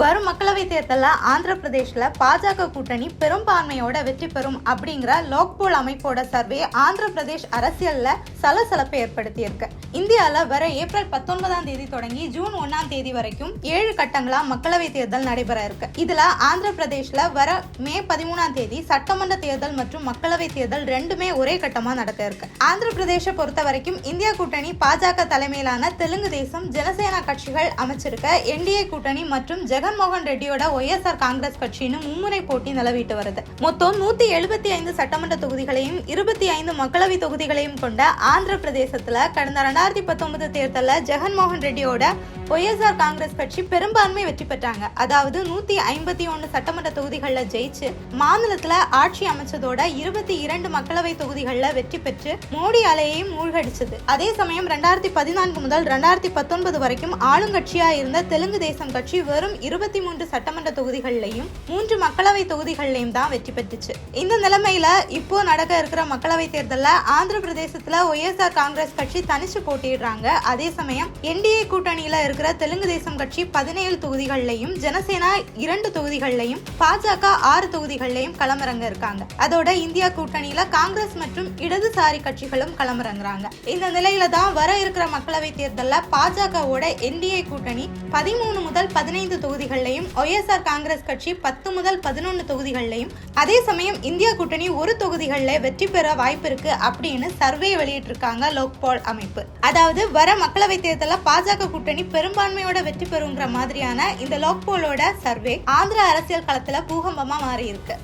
வரும் மக்களவை தேர்தலில் ஆந்திர பிரதேசில் பாஜக கூட்டணி பெரும்பான்மையோட வெற்றி பெறும் அப்படிங்கிற லோக்போல் அமைப்போட சர்வே ஆந்திர பிரதேஷ் அரசியலில் சலசலப்பை ஏற்படுத்தியிருக்கு. இந்தியாவில் வர ஏப்ரல் பத்தொன்பதாம் தேதி தொடங்கி ஜூன் ஒன்னாம் தேதி வரைக்கும் ஏழு கட்டங்களா மக்களவை தேர்தல் நடைபெற இருக்கு. இதுல ஆந்திர பிரதேஷ்ல வர மே பதிமூணாம் தேதி சட்டமன்ற தேர்தல் மற்றும் மக்களவை தேர்தல் ரெண்டுமே ஒரே கட்டமா நடக்க இருக்கு. ஆந்திர பிரதேச பொறுத்த வரைக்கும் இந்தியா கூட்டணி பாஜக தலைமையிலான தெலுங்கு தேசம் ஜனசேனா கட்சிகள் அமைச்சிருக்க என்டிஏ கூட்டணி மற்றும் ஜெகன்மோகன் ரெட்டியோட ஒய்எஸ்ஆர் காங்கிரஸ் கட்சின்னு மும்முனை போட்டி நிலவிட்டு வருது. மொத்தம் நூத்தி எழுபத்தி ஐந்து சட்டமன்ற தொகுதிகளையும் இருபத்தி ஐந்து மக்களவை தொகுதிகளையும் கொண்ட ஆந்திர பிரதேசத்துல கடந்த ரெண்டாயிரத்தி பத்தொன்பது தேர்தலில் ஜெகன்மோகன் ரெட்டியோட ஒய்எஸ்ஆர் காங்கிரஸ் கட்சி பெரும்பான்மை வெற்றி பெற்றாங்க. அதாவது நூத்தி ஐம்பத்தி ஒன்னு சட்டமன்ற தொகுதிகளில் ஜெயிச்சு மாநிலத்துல ஆட்சி அமைச்சதோட இருபத்தி இரண்டு மக்களவை தொகுதிகளில் வெற்றி பெற்று மோடி அலையை மூழ்கடிச்சது. அதே சமயம் ரெண்டாயிரத்தி பதினான்கு முதல் ரெண்டாயிரத்தி பத்தொன்பது வரைக்கும் ஆளுங்கட்சியா இருந்த தெலுங்கு தேசம் கட்சி வெறும் இருபத்தி மூன்று சட்டமன்ற தொகுதிகள்லையும் மூன்று மக்களவை தொகுதிகள்லையும் தான் வெற்றி பெற்றுச்சு. இந்த நிலைமையில இப்போ நடக்க இருக்கிற மக்களவை தேர்தலில் ஆந்திர பிரதேசத்துல ஒய்எஸ்ஆர் காங்கிரஸ் கட்சி தனிச்சு போட்டியிடுறாங்க. அதே சமயம் என்டிஏ கூட்டணியில இருக்கிற தெலுங்கு தேசம் கட்சி பதினேழு தொகுதிகள்லையும் ஜனசேனா இரண்டு தொகுதிகள்லையும் பாஜக ஆறு தொகுதிகள்லையும் களமிறங்க இருக்காங்க. அதோட இந்தியா கூட்டணியில காங்கிரஸ் மற்றும் இடதுசாரி கட்சிகளும் களமிறங்குறாங்க. இந்த நிலையில தான் வர இருக்கிற மக்களவை தேர்தலில் பாஜகவோட என்டிஏ கூட்டணி பதிமூணு முதல் பதினைந்து தொகுதி தொகுதிகளிலையும் ஒய்எஸ்ஆர் காங்கிரஸ் கட்சி பத்து முதல் பதினொன்று தொகுதிகளிலையும் அதே சமயம் இந்தியா கூட்டணி ஒரு தொகுதிகளில் வெற்றி பெற வாய்ப்பு இருக்கு அப்படின்னு சர்வே வெளியிட்டிருக்காங்க லோக்பால் அமைப்பு. அதாவது வர மக்களவை தேர்தலில் பாஜக கூட்டணி பெரும்பான்மையோட வெற்றி பெறுங்கிற மாதிரியான இந்த லோக்பாலோட சர்வே ஆந்திர அரசியல் களத்துல பூகம்பமா மாறி இருக்கு